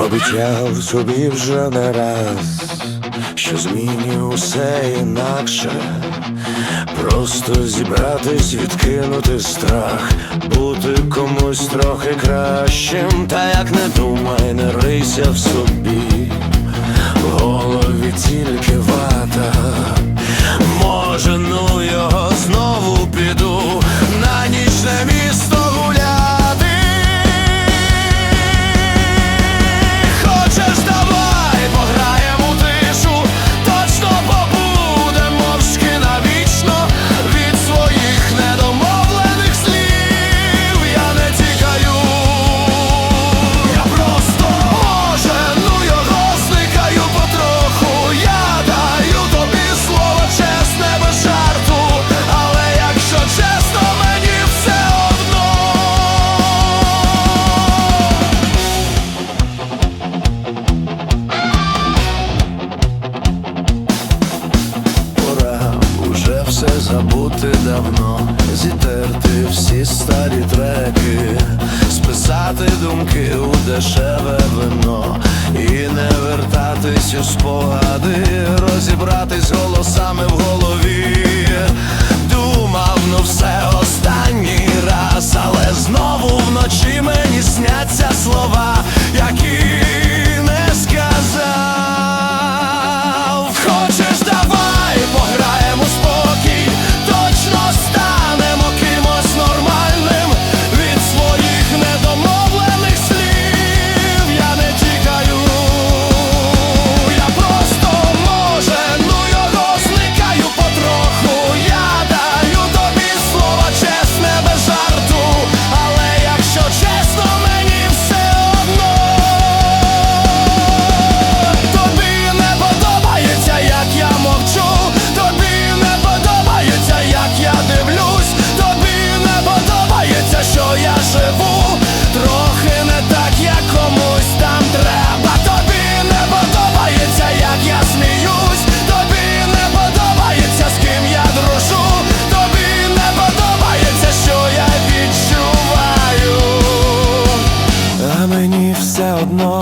Обіцяв собі вже не раз, що зміню усе інакше, просто зібратись, відкинути страх, бути комусь трохи кращим, та як не думай, не рийся в собі, в голові тільки вата. Все забути давно, зітерти всі старі треки, списати думки у дешеве вино. І не вертатись у спогади, розібратись. одно.